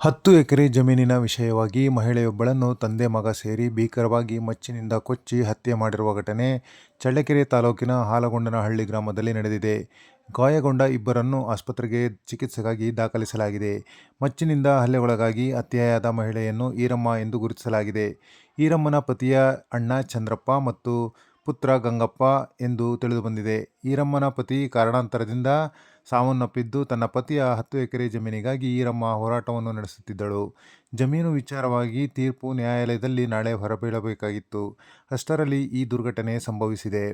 ಹತ್ತು ಎಕರೆ ಜಮೀನಿನ ವಿಷಯವಾಗಿ ಮಹಿಳೆಯೊಬ್ಬಳನ್ನು ತಂದೆ ಮಗ ಸೇರಿ ಭೀಕರವಾಗಿ ಮಚ್ಚಿನಿಂದ ಕೊಚ್ಚಿ ಹತ್ಯೆ ಮಾಡಿರುವ ಘಟನೆ ಚಳ್ಳಕೆರೆ ತಾಲೂಕಿನ ಹಾಲಗೊಂಡನಹಳ್ಳಿ ಗ್ರಾಮದಲ್ಲಿ ನಡೆದಿದೆ. ಗಾಯಗೊಂಡ ಇಬ್ಬರನ್ನು ಆಸ್ಪತ್ರೆಗೆ ಚಿಕಿತ್ಸೆಗಾಗಿ ದಾಖಲಿಸಲಾಗಿದೆ. ಮಚ್ಚಿನಿಂದ ಹಲ್ಲೆಗೊಳಗಾಗಿ ಹತ್ಯೆಯಾದ ಮಹಿಳೆಯನ್ನು ಈರಮ್ಮ ಎಂದು ಗುರುತಿಸಲಾಗಿದೆ. ಈರಮ್ಮನ ಪತಿಯ ಅಣ್ಣ ಚಂದ್ರಪ್ಪ ಮತ್ತು ಪುತ್ರ ಗಂಗಪ್ಪ ಎಂದು ತಿಳಿದುಬಂದಿದೆ. ಈರಮ್ಮನ ಪತಿ ಕಾರಣಾಂತರದಿಂದ ಸಾವನ್ನಪ್ಪಿದ್ದು, ತನ್ನ ಪತಿಯ ಹತ್ತು ಎಕರೆ ಜಮೀನಿಗಾಗಿ ಈರಮ್ಮ ಹೋರಾಟವನ್ನು ನಡೆಸುತ್ತಿದ್ದಳು. ಜಮೀನು ವಿಚಾರವಾಗಿ ತೀರ್ಪು ನ್ಯಾಯಾಲಯದಲ್ಲಿ ನಾಳೆ ಹೊರಬೀಳಬೇಕಾಗಿತ್ತು. ಅಷ್ಟರಲ್ಲಿ ಈ ದುರ್ಘಟನೆ ಸಂಭವಿಸಿದೆ.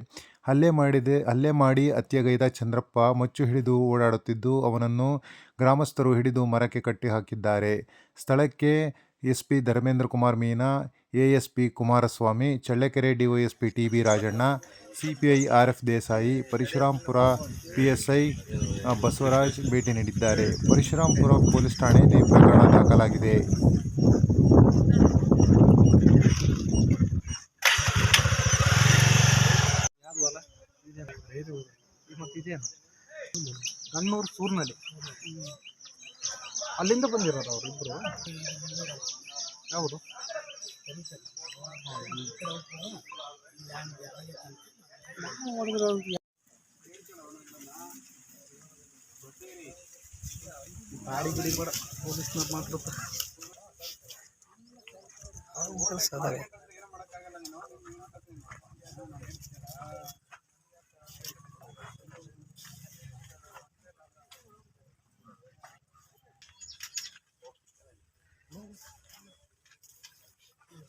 ಹಲ್ಲೆ ಮಾಡಿದೆ ಹಲ್ಲೆ ಮಾಡಿ ಅತ್ಯಗೈದ ಚಂದ್ರಪ್ಪ ಮಚ್ಚು ಹಿಡಿದು ಓಡಾಡುತ್ತಿದ್ದು, ಅವನನ್ನು ಗ್ರಾಮಸ್ಥರು ಹಿಡಿದು ಮರಕ್ಕೆ ಕಟ್ಟಿ ಹಾಕಿದ್ದಾರೆ. ಸ್ಥಳಕ್ಕೆ SP Dharmendrakumar Meena, ASP Kumaraswamy, Challakere DYSP T. B. Rajanna, CPI R. F. Desai, Parashurampura I Basavaraj ಭೇಟಿ ನೀಡಿದ್ದಾರೆ. ಪರಶುರಾಂಪುರ ಪೊಲೀಸ್ ಠಾಣೆಯಲ್ಲಿ ಪ್ರಕರಣ ದಾಖಲಾಗಿದೆ. ಕಣ್ಣೂರು ಸೂರ್ನಳ್ಳಿ ಅಲ್ಲಿಂದ ಬಂದಿರೋದು ಅವರು ಇಬ್ಬರು ಹೌದು ಗಾಡಿ ಬಿಡಿ ಬೇಡ ಪೊಲೀಸ್ನವ್ರು ಮಾತ್ರ ಕೆಲಸ